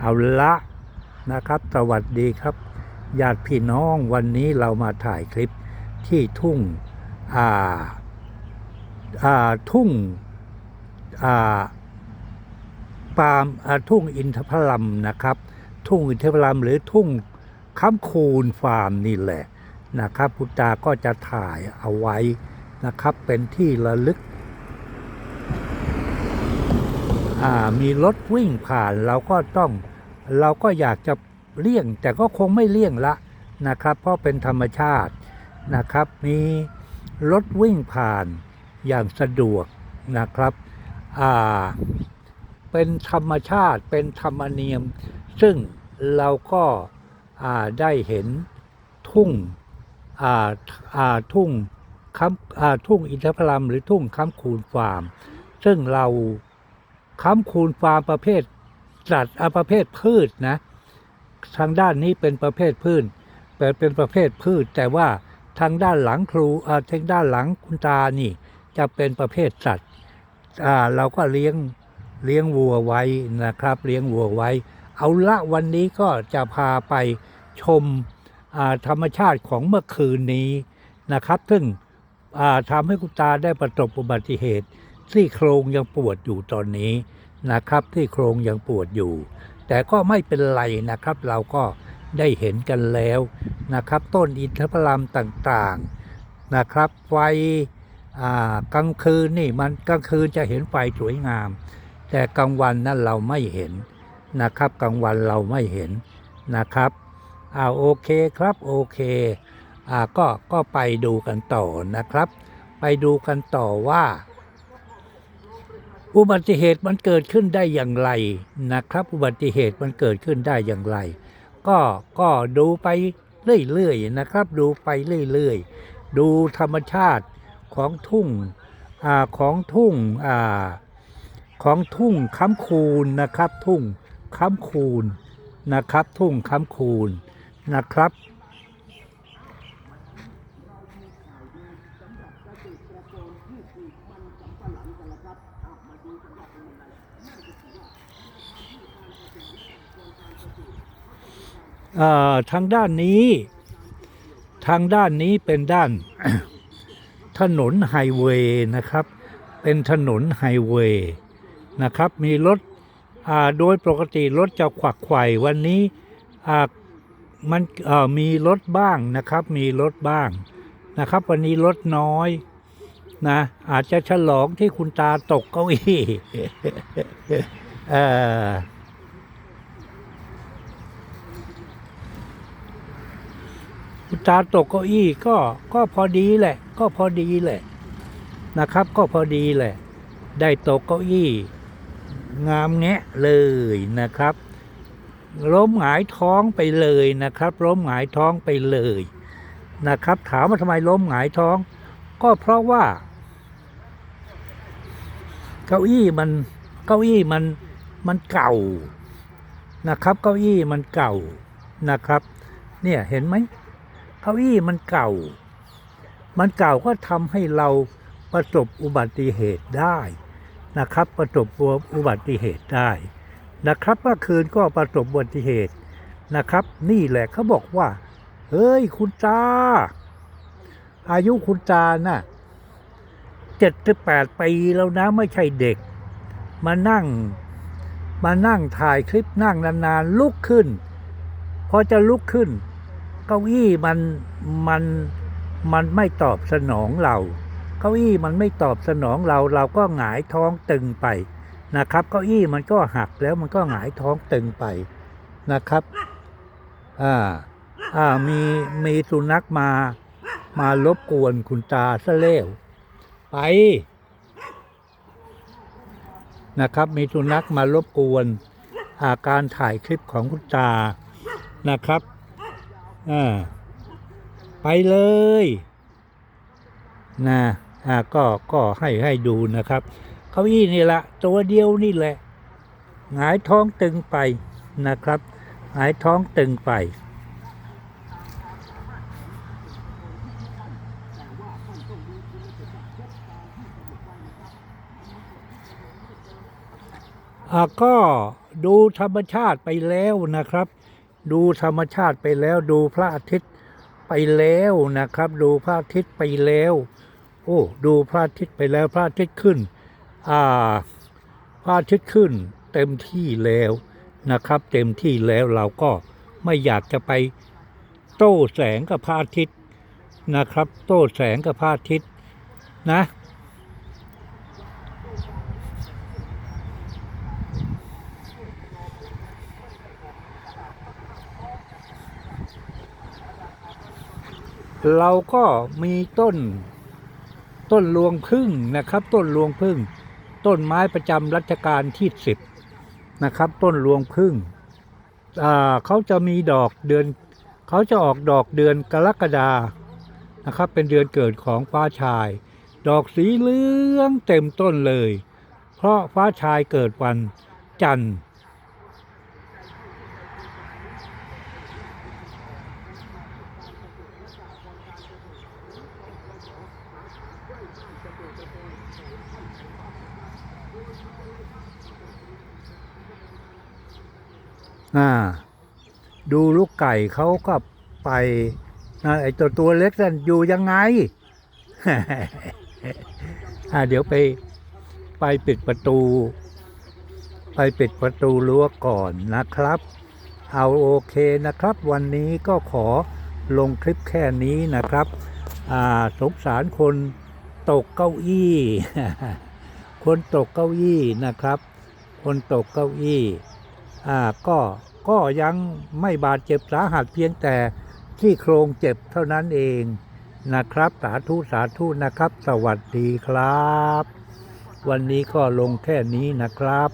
เอาละนะครับ สวัสดีครับญาติพี่น้องวันนี้เรามาถ่ายคลิปที่ทุ่งอ่าอ่าทุ่งอ่าปาล์มอ่าทุ่งอินทพลัมนะครับ ทุ่งอินทพลัมหรือทุ่งค้ำคูนฟาร์มนี่แหละนะครับพุทธาก็จะถ่ายเอาไว้นะครับ เป็นที่ระลึก อ่า มีรถวิ่งผ่านเราก็ต้องเราก็อยากจะเลี่ยง แต่ก็คงไม่เลี่ยงละนะครับ เพราะเป็นธรรมชาตินะครับ มีรถวิ่งผ่านอย่างสะดวกนะครับอ่าเป็นธรรมชาติเป็นธรรมเนียม ซึ่งเราก็อ่าได้เห็นทุ่งอ่าอ่าทุ่งค้ำอ่าทุ่งอินทผลัมหรือทุ่งค้ำคูนฟาร์ม ซึ่งเรา ค้ำคูณฟาร์มประเภทสัตว์อะประเภทพืชนะ ทางด้านนี้เป็นประเภทพืชเป็นเป็นประเภทพืช แต่ว่าทางด้านหลังครูอาทางด้านหลังคุณตานี่ จะเป็นประเภทสัตว์เราก็เลี้ยงเลี้ยงวัวไว้นะครับ เลี้ยงวัวไว้ เอาละวันนี้ก็จะพาไปชมธรรมชาติของเมื่อคืนนี้นะครับ ซึ่งทำให้คุณตาได้ประสบอุบัติเหตุ ซี่โครงยังปวดอยู่ตอนนี้นะครับซี่โครงยังปวดอยู่ แต่ก็ไม่เป็นไรนะครับ เราก็ได้เห็นกันแล้วนะครับ ต้นอินทผลัมต่างๆนะครับ ไฟกลางคืนนี่มันกลางคืนจะเห็นไฟสวยงาม แต่กลางวันนั้นเราไม่เห็นนะครับ กลางวันเราไม่เห็นนะครับอ่าโอเคครับโอเคอ่าก็ก็ไปดูกันต่อนะครับ ไปดูกันต่อว่า อุบัติเหตุมันเกิดขึ้นได้อย่างไรนะครับ อุบัติเหตุมันเกิดขึ้นได้อย่างไร ก็ก็ดูไปเรื่อยๆนะครับ ดูไปเรื่อยๆ ดูธรรมชาติของทุ่งอ่าของทุ่งอ่าของทุ่งค้ำคูนนะครับ ทุ่งค้ำคูนนะครับ ทุ่งค้ำคูนนะครับ ทางด้านนี้ ทางด้านนี้เป็นด้านถนนไฮเวย์นะครับ เป็นถนนไฮเวย์นะครับ มีรถโดยปกติรถจะขวักไขว่วันนี้มันมีรถบ้างนะครับ มีรถบ้างนะครับ วันนี้รถน้อยนะอาจจะฉลองที่คุณตาตกเก้าอี้เออ คุณ ตาตกเก้าอี้ก็ก็พอดีแหละ ก็พอดีแหละนะครับ ก็พอดีแหละ ได้ตกเก้าอี้ งามแงะเลยนะครับล้มหงายท้องไปเลยนะครับล้มหงายท้องไปเลยนะครับ ถามว่าทำไมล้มหงายท้อง ก็เพราะว่า เก้าอี้มันเก้าอี้มันมันเก่านะครับ เก้าอี้มันเก่านะครับ เนี่ยเห็นไหม เก้าอี้มันเก่า มันเก่าก็ทำให้เราประสบอุบัติเหตุได้นะครับ ประสบอุบัติเหตุได้นะครับเมื่อคืนก็ประสบอุบัติเหตุนะครับ นี่แหละเขาบอกว่า เฮ้ยคุณตาอายุคุณตาน่ะเจ็ดสิบแปดปีแล้วนะไม่ใช่เด็ก มานั่ง มานั่งถ่ายคลิปนั่งนานๆลุกขึ้น พอจะลุกขึ้น ก้าอี้มันมันมันไม่ตอบสนองเราเก้าอี้มันไม่ตอบสนองเราเราก็หงายท้องตึงไปนะครับเก้าอี้มันก็หักแล้วมันก็หงายท้องตึงไปนะครับอ่าอ่ามีมีสุนัขมามารบกวนคุณตาซะแล้วไปนะครับ มีสุนัขมารบกวนอาการถ่ายคลิปของคุณตานะครับ อ่าไปเลยนะอ่าก็ก็ให้ให้ดูนะครับเก้าอี้นี่ละตัวเดียวนี่แหละหงายท้องตึงไปนะครับหงายท้องตึงไปอ่าก็ดูธรรมชาติไปแล้วนะครับ ดูธรรมชาติไปแล้วดูพระอาทิตย์ไปแล้วนะครับ ดูพระอาทิตย์ไปแล้ว โอ้ดูพระอาทิตย์ไปแล้วพระอาทิตย์ขึ้นอ่าพระอาทิตย์ขึ้นเต็มที่แล้วนะครับ เต็มที่แล้วเราก็ไม่อยากจะไปโต้แสงกับพระอาทิตย์นะครับ โต้แสงกับพระอาทิตย์นะ เราก็มีต้น ต้นรวงพึ่งนะครับ ต้นรวงพึ่ง ต้นไม้ประจำรัชกาลที่สิบนะครับ ต้นรวงพึ่งเขาจะมีดอกเดือน เขาจะออกดอกเดือนกรกฎานะครับ เป็นเดือนเกิดของฟ้าชาย ดอกสีเหลืองเต็มต้นเลย เพราะฟ้าชายเกิดวันจันทร์ อ่า ดูลูกไก่เขาก็ไปนะไอตัวตัวเล็กนั่นอยู่ยังไง อ่าเดี๋ยวไปไปปิดประตู ไปปิดประตูรั้วก่อนนะครับ เอาโอเคนะครับ วันนี้ก็ขอลงคลิปแค่นี้นะครับ อ่าสงสารคน ตกเก้าอี้ คนตกเก้าอี้นะครับ คนตกเก้าอี้อ่าก็ก็ยังไม่บาดเจ็บสาหัสเพียงแต่ที่โครงเจ็บเท่านั้นเองนะครับ สาธุสาธุนะครับ สวัสดีครับ วันนี้ก็ลงแค่นี้นะครับ